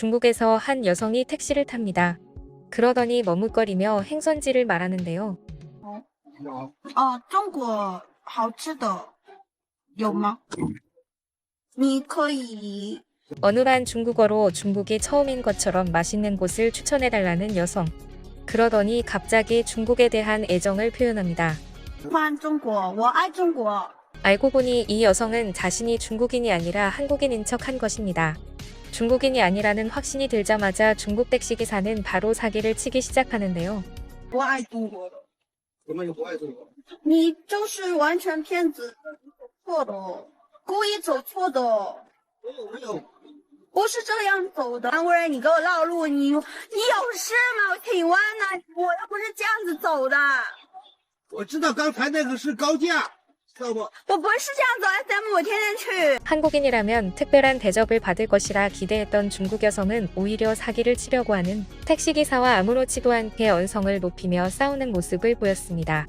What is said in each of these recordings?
중국에서 한 여성이 택시를 탑니다. 그러더니 머뭇거리며 행선지를 말하는데요. 哦，中国好吃的有吗？你可以 어눌한 중국어로 중국이 처음인 것처럼 맛있는 곳을 추천해달라는 여성. 그러더니 갑자기 중국에 대한 애정을 표현합니다. 喜欢中国，我爱中国。 알고 보니 이 여성은 자신이 중국인이 아니라 한국인인 척 한 것입니다. 중국인이 아니라는 확신이 들자마자 중국 택시기사는 바로 사기를 치기 시작하는데요. 我爱中国的，怎么就不爱中国？你就是完全骗子，错的哦，故意走错的哦，没有没有，不是这样走的。韩国人，你给我绕路，你你有事吗？请问呢？我又不是这样子走的，我知道刚才那个是高架， 뭐. 한국인이라면 특별한 대접을 받을 것이라 기대했던 중국 여성은 오히려 사기를 치려고 하는 택시기사와 아무렇지도 않게 언성을 높이며 싸우는 모습을 보였습니다.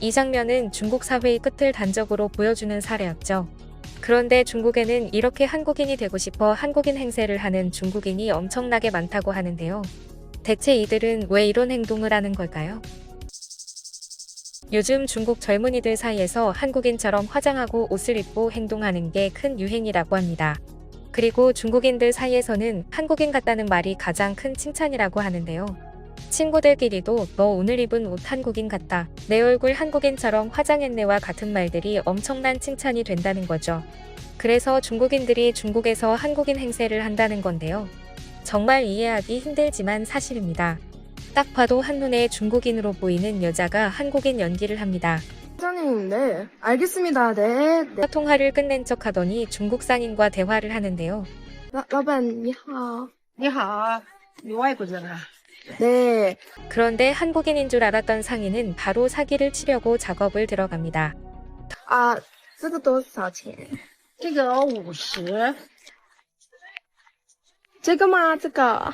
이 장면은 중국 사회의 끝을 단적으로 보여주는 사례였죠. 그런데 중국에는 이렇게 한국인이 되고 싶어 한국인 행세를 하는 중국인이 엄청나게 많다고 하는데요. 대체 이들은 왜 이런 행동을 하는 걸까요? 요즘 중국 젊은이들 사이에서 한국인처럼 화장하고 옷을 입고 행동하는 게 큰 유행이라고 합니다. 그리고 중국인들 사이에서는 한국인 같다는 말이 가장 큰 칭찬이라고 하는데요. 친구들끼리도 너 오늘 입은 옷 한국인 같다. 내 얼굴 한국인처럼 화장했네와 같은 말들이 엄청난 칭찬이 된다는 거죠. 그래서 중국인들이 중국에서 한국인 행세를 한다는 건데요. 정말 이해하기 힘들지만 사실입니다. 딱 봐도 한눈에 중국인으로 보이는 여자가 한국인 연기를 합니다. 사장님, 네. 알겠습니다. 네. 네. 통화를 끝낸 척 하더니 중국 상인과 대화를 하는데요. 老老板你好.你好，你外国人啊？ 네. 그런데 한국인인 줄 알았던 상인은 바로 사기를 치려고 작업을 들어갑니다. 啊，这个多少钱？这个五十。这个吗？这个。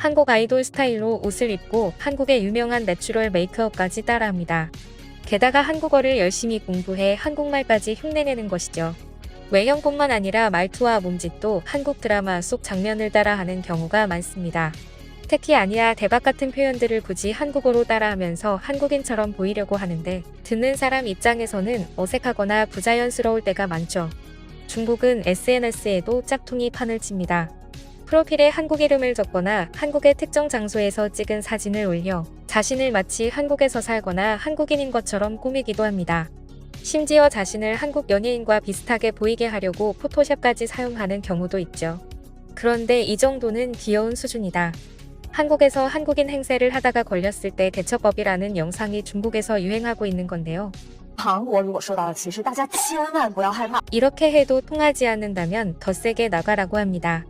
한국 아이돌 스타일로 옷을 입고 한국의 유명한 내추럴 메이크업까지 따라합니다. 게다가 한국어를 열심히 공부해 한국말까지 흉내내는 것이죠. 외형뿐만 아니라 말투와 몸짓도 한국 드라마 속 장면을 따라하는 경우가 많습니다. 특히 아니야 대박 같은 표현들을 굳이 한국어로 따라하면서 한국인처럼 보이려고 하는데 듣는 사람 입장에서는 어색하거나 부자연스러울 때가 많죠. 중국은 SNS에도 짝퉁이 판을 칩니다. 프로필에 한국 이름을 적거나 한국의 특정 장소에서 찍은 사진을 올려 자신을 마치 한국에서 살거나 한국인인 것처럼 꾸미기도 합니다. 심지어 자신을 한국 연예인과 비슷하게 보이게 하려고 포토샵까지 사용하는 경우도 있죠. 그런데 이 정도는 귀여운 수준이다. 한국에서 한국인 행세를 하다가 걸렸을 때 대처법이라는 영상이 중국에서 유행하고 있는 건데요. 이렇게 해도 통하지 않는다면 더 세게 나가라고 합니다.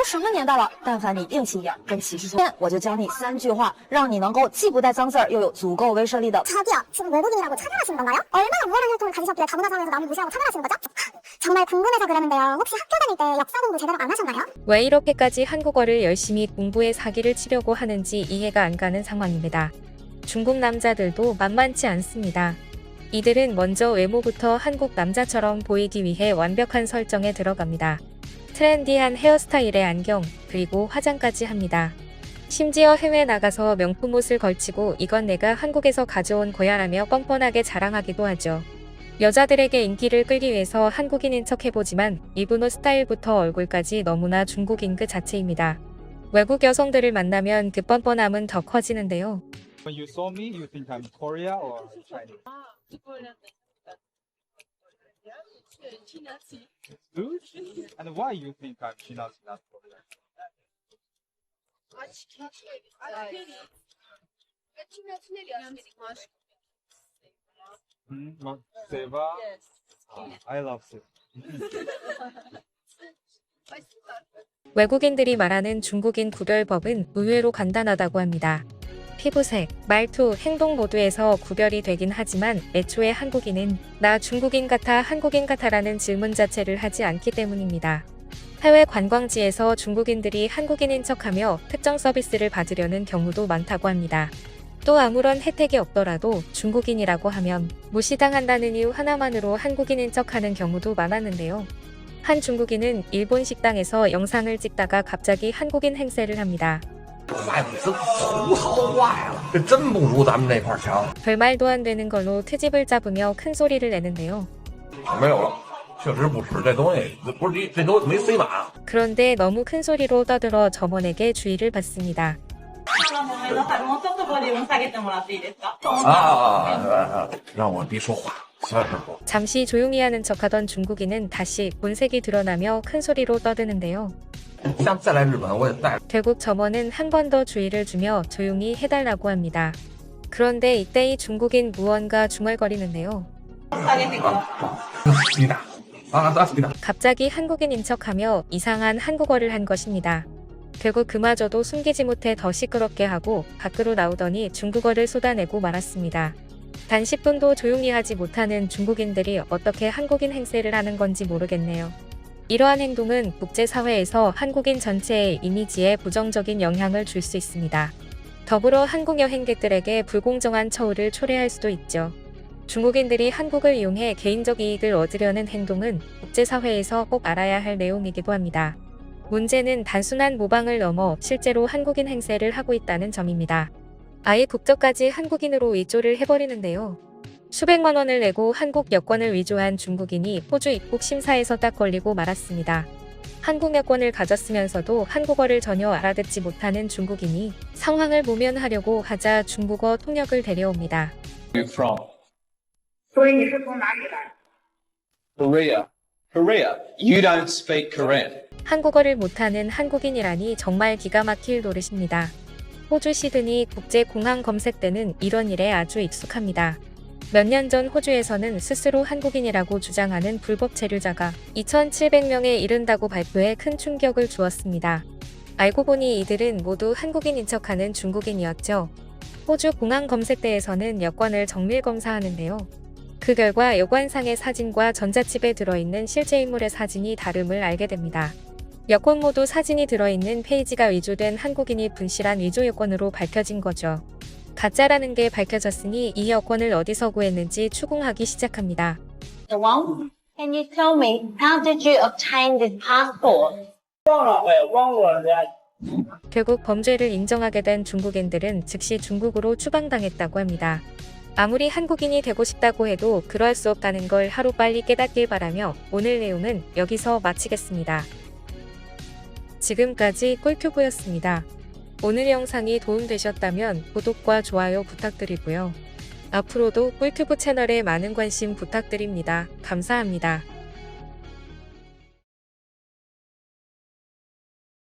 都什么年代了，但凡你硬起眼跟歧视说，我就教你三句话，让你能够既不带脏字儿，又有足够威慑力的 저기요, 지금 외국인이라고 차별하시는 건가요? 얼마나 우월한 혈통을 가지셨길래 다문화 사회에서 남을 무시하고 차별하시는 거죠? 정말 궁금해서 그러는데요. 혹시 학교 다닐 때 역사 공부 제대로 안 하셨나요? 왜 이렇게까지 한국어를 열심히 공부해 사기를 치려고 하는지 이해가 안 가는 상황입니다. 중국 남자들도 만만치 않습니다. 이들은 먼저 외모부터 한국 남자처럼 보이기 위해 완벽한 설정에 들어갑니다. 트렌디한 헤어스타일의 안경, 그리고 화장까지 합니다. 심지어 해외 나가서 명품 옷을 걸치고 이건 내가 한국에서 가져온 거야라며 뻔뻔하게 자랑하기도 하죠. 여자들에게 인기를 끌기 위해서 한국인인 척 해보지만 입은 옷 스타일부터 얼굴까지 너무나 중국인 그 자체입니다. 외국 여성들을 만나면 그 뻔뻔함은 더 커지는데요. When you saw me, you think I'm Korea or Chinese? Good. And why you think I'm Chinese, not Korean? Hmm, 막 Seva? Ah, I love Seva. 외국인들이 말하는 중국인 구별법은 의외로 간단하다고 합니다. 피부색, 말투, 행동 모두에서 구별이 되긴 하지만 애초에 한국인은 나 중국인 같아 한국인 같아라는 질문 자체를 하지 않기 때문입니다. 해외 관광지에서 중국인들이 한국인인 척하며 특정 서비스를 받으려는 경우도 많다고 합니다. 또 아무런 혜택이 없더라도 중국인이라고 하면 무시당한다는 이유 하나만으로 한국인인 척하는 경우도 많았는데요. 한 중국인은 일본 식당에서 영상을 찍다가 갑자기 한국인 행세를 합니다. 妈呀，你这胡说话呀！这真不如咱们那块儿强。 별말도 안 되는 걸로 트집을 잡으며 큰 소리를 내는데요. 没有了，确实不吃这东西，不是这东西没塞满。 그런데 너무 큰 소리로 떠들어 점원에게 주의를 받습니다. 啊啊啊！让我别说话，小点声。 잠시 조용히 하는 척하던 중국인은 다시 본색이 드러나며 큰 소리로 떠드는데요. 결국 점원은 한 번 더 주의를 주며 조용히 해달라고 합니다. 그런데 이때 이 중국인 무언가 중얼거리는데요. 갑자기 한국인인 척하며 이상한 한국어를 한 것입니다. 결국 그마저도 숨기지 못해 더 시끄럽게 하고 밖으로 나오더니 중국어를 쏟아내고 말았습니다. 단 10분도 조용히 하지 못하는 중국인들이 어떻게 한국인 행세를 하는 건지 모르겠네요. 이러한 행동은 국제사회에서 한국인 전체의 이미지에 부정적인 영향을 줄 수 있습니다. 더불어 한국 여행객들에게 불공정한 처우를 초래할 수도 있죠. 중국인들이 한국을 이용해 개인적 이익을 얻으려는 행동은 국제사회에서 꼭 알아야 할 내용이기도 합니다. 문제는 단순한 모방을 넘어 실제로 한국인 행세를 하고 있다는 점입니다. 아예 국적까지 한국인으로 위조를 해버리는데요. 수백만 원을 내고 한국 여권을 위조한 중국인이 호주 입국 심사에서 딱 걸리고 말았습니다. 한국 여권을 가졌으면서도 한국어를 전혀 알아듣지 못하는 중국인이 상황을 모면하려고 하자 중국어 통역을 데려옵니다. From Korea. Korea. You don't speak Korean. 한국어를 못하는 한국인이라니 정말 기가 막힐 노릇입니다. 호주 시드니 국제공항 검색대는 이런 일에 아주 익숙합니다. 몇 년 전 호주에서는 스스로 한국인이라고 주장하는 불법 체류자가 2,700명에 이른다고 발표해 큰 충격을 주었습니다. 알고 보니 이들은 모두 한국인인 척하는 중국인이었죠. 호주 공항 검색대에서는 여권을 정밀 검사하는데요. 그 결과 여권상의 사진과 전자칩에 들어있는 실제 인물의 사진이 다름을 알게 됩니다. 여권 모두 사진이 들어있는 페이지가 위조된 한국인이 분실한 위조 여권으로 밝혀진 거죠. 가짜라는 게 밝혀졌으니 이 여권을 어디서 구했는지 추궁하기 시작합니다. Can you tell me how did you obtain this passport? 결국 범죄를 인정하게 된 중국인들은 즉시 중국으로 추방당했다고 합니다. 아무리 한국인이 되고 싶다고 해도 그럴 수 없다는 걸 하루빨리 깨닫길 바라며 오늘 내용은 여기서 마치겠습니다. 지금까지 꿀큐브였습니다. 오늘 영상이 도움되셨다면 구독과 좋아요 부탁드리고요. 앞으로도 꿀튜브 채널에 많은 관심 부탁드립니다. 감사합니다.